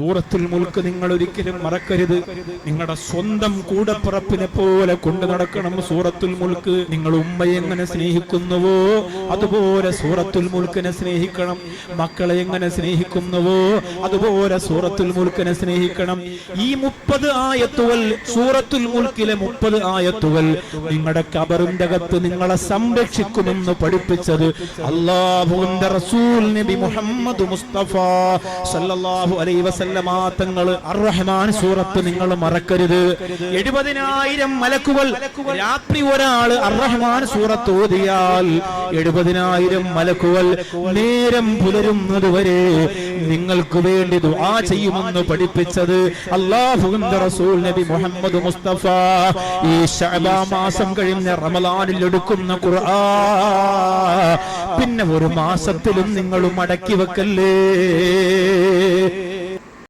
സൂറത്തുൽ മുൽക്ക് നിങ്ങൾ ഒരിക്കലും മറക്കരുത്. നിങ്ങളുടെ സ്വന്തം കൂടപ്പിറപ്പിനെ പോലെ കൊണ്ടു നടക്കണം സൂറത്തുൽ മുൽക്ക്. നിങ്ങൾ ഉമ്മയെ എങ്ങനെ സ്നേഹിക്കുന്നുവോ അതുപോലെ സൂറത്തുൽ മുൽക്കിനെ സ്നേഹിക്കണം. മക്കളെ എങ്ങനെ സ്നേഹിക്കുന്നുവോ അതുപോലെ സൂറത്തുൽ മുൽക്കിനെ സ്നേഹിക്കണം. ഈ മുപ്പത് ആയത്തുകൾ സൂറത്തുൽ മുൽക്കിലെ മുപ്പത് ആയത്തുകൾ നിങ്ങളുടെ കബറിന്റെ അകത്ത് നിങ്ങളെ സംരക്ഷിക്കുമെന്ന് പഠിപ്പിച്ചത് അല്ലാഹുവിന്റെ റസൂൽ നബി മുഹമ്മദ് മുസ്തഫ സല്ലല്ലാഹു അലൈഹി വസല്ലമ തങ്ങൾ അർറഹ്മാൻ സൂറത്ത് നിങ്ങൾ മറക്കരുത്. എഴുപതിനായിരം മലക്കുകൾ രാത്രി ഒരാൾ അർറഹ്മാൻ സൂറത്ത് ഓതിയാൽ എഴുപതിനായിരം മലക്കുകൾ നേരം പുലരുന്നത് വരെ നിങ്ങൾക്ക് വേണ്ടി ദുആ ചെയ്യുമെന്ന് പഠിപ്പിച്ചത് അള്ളാഹുവിന്റെ റസൂൽ നബി മുഹമ്മദ് മുസ്തഫ. ഈ ശഅബാ മാസം കഴിഞ്ഞ റമലാനിൽ എടുക്കുന്ന ഖുർആൻ. പിന്നെ ഒരു മാസത്തിലും നിങ്ങൾ മടക്കി വെക്കല്ലേ?